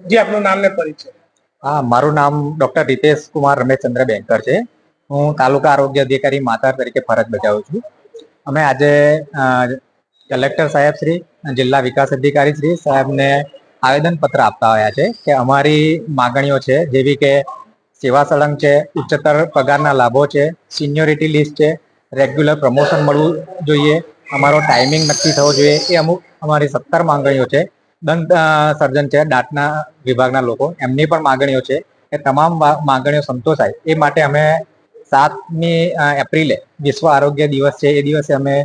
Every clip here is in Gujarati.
જી, આપનું નામ ને પરિચય. હા, મારું નામ ડોક્ટર રિતેશ કુમાર રમેશચંદ્ર બેંકર છે. હું તાલુકા આરોગ્ય અધિકારી માતા તરીકે ફરજ બજાવું છું. અમે આજે કલેક્ટર સાહેબ શ્રી જિલ્લા વિકાસ અધિકારી શ્રી સાહેબને આવેદનપત્ર આપતા આવ્યા છે કે અમારી માગણીઓ છે, જેવી કે સેવા સળંગ છે, ઉચ્ચતર પગારના લાભો છે, સિનિયોરિટી લિસ્ટ છે, રેગ્યુલર પ્રમોશન મળવું જોઈએ, અમારો ટાઈમિંગ નક્કી થવો જોઈએ, એ અમુક અમારી સત્તર માંગણીઓ છે. દંત સર્જન છે દાંતના વિભાગના લોકો. એમની પણ માંગણીઓ છે એ તમામ માગણીઓ સંતોષાય. એ માટે અમે સાતમી એપ્રિલે વિશ્વ આરોગ્ય દિવસ છે. એ દિવસે અમે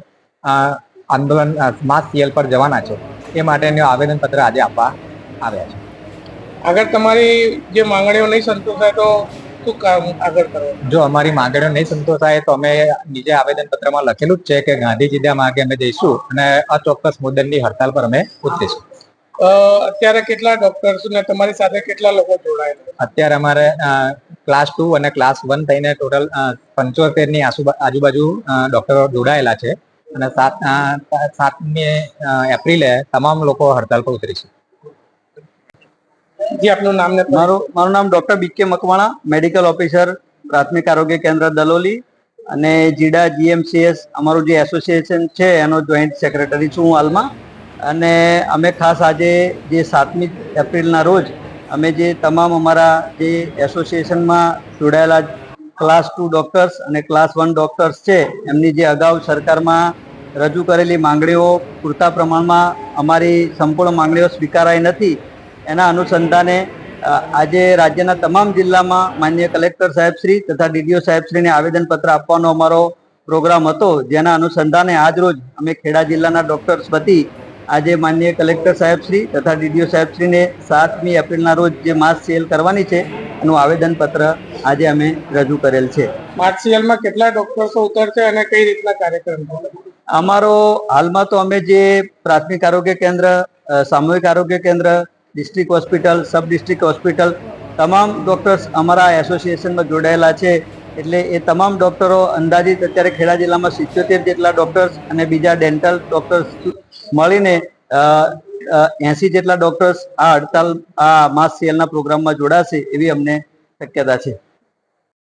આંદોલન માસ સીએલ પર જવાના છે. એ માટેનું આવેદનપત્ર આજે આપવા આવ્યા છે. આગળ તમારી જે માંગણીઓ નહીં સંતોષાય તો શું કામ આગળ કરો? જો અમારી માંગણીઓ નહીં સંતોષાય તો અમે નીચે આવેદનપત્રમાં લખેલું જ છે કે ગાંધીજીના માર્ગે અમે જઈશું અને અચોક્કસ મુદ્દતની હડતાલ પર અમે ઉતરીશું. અત્યારે કેટલા ડોક્ટર્સ ને તમારી સાથે કેટલા લોકો જોડાયેલા અત્યારે અમારે ક્લાસ ટુ અને ક્લાસ વન થઈને ટોટલ પંચોતેરની આજુબાજુ ડોક્ટરો જોડાયેલા છે. અને સાત સાતમી એપ્રિલે તમામ લોકો હડતાલ પર ઉતરીશું જી આપનું નામ ને. મારું મારું નામ doctor B K Makwana medical officer પ્રાથમિક આરોગ્ય કેન્દ્ર દલોલી. અને જીડા જીએમસીએસ અમારું જે એસોસિએશન છે એનો જોઈન્ટ સેક્રેટરી છું હું હાલમાં. અને અમે ખાસ આજે જે સાતમી એપ્રિલના રોજ અમે જે તમામ અમારા જે એસોસિએશનમાં જોડાયેલા ક્લાસ ટુ ડોક્ટર્સ અને ક્લાસ વન ડૉક્ટર્સ છે, એમની જે અગાઉ સરકારમાં રજૂ કરેલી માંગણીઓ પૂરતા પ્રમાણમાં અમારી સંપૂર્ણ માંગણીઓ સ્વીકારાઈ નથી. એના અનુસંધાને આજે રાજ્યના તમામ જિલ્લામાં માન્ય કલેક્ટર સાહેબશ્રી તથા ડીડીઓ સાહેબશ્રીને આવેદનપત્ર આપવાનો અમારો પ્રોગ્રામ હતો. જેના અનુસંધાને આજ રોજ અમે ખેડા જિલ્લાના ડૉક્ટર્સ વતી આજે માન્ય કલેક્ટર સાહેબશ્રી તથા ડીડીઓ સાહેબશ્રીને સાતમી એપ્રિલના રોજ જે માસ સેલ કરવાની છે એનું આવેદનપત્ર આજે અમે રજૂ કરેલ છે. માર્ચિયલમાં કેટલા ડોક્ટર્સો ઉતરશે અને કઈ રીતના કાર્યક્રમ અમારો હાલમાં તો અમે જે પ્રાથમિક આરોગ્ય કેન્દ્ર સામૂહિક આરોગ્ય કેન્દ્ર district hospital sub district hospital તમામ ડોક્ટર્સ અમારા એસોસિએશનમાં જોડાયેલા છે. એટલે એ તમામ ડૉક્ટરો અંદાજિત અત્યારે ખેડા જિલ્લામાં સિત્યોતેર જેટલા ડૉક્ટર્સ અને બીજા ડેન્ટલ ડૉક્ટર્સ મળીને એસી જેટલા ડૉક્ટર્સ આ હડતાલ, આ માસ સેલના પ્રોગ્રામમાં જોડાશે એવી અમને શક્યતા છે.